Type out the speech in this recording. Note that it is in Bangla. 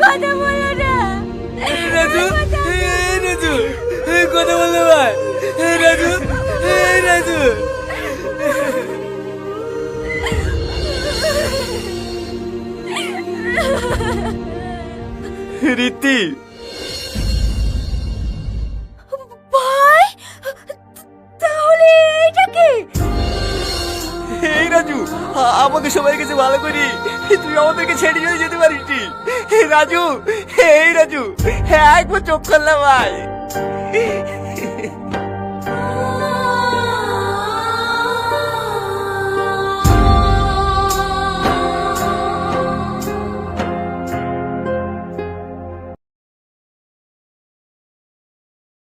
কথা বলো না। রাজু রাজু কথা বললে ভাই রাজু রাজু। রীতি রাজু আমাদের সবাই কাছে ভালো করি তুই আমাদেরকে ছেড়ে চলে যেতে পারিস। রাজু এই রাজু হ্যাঁ একবার চোখ করলাম ভাই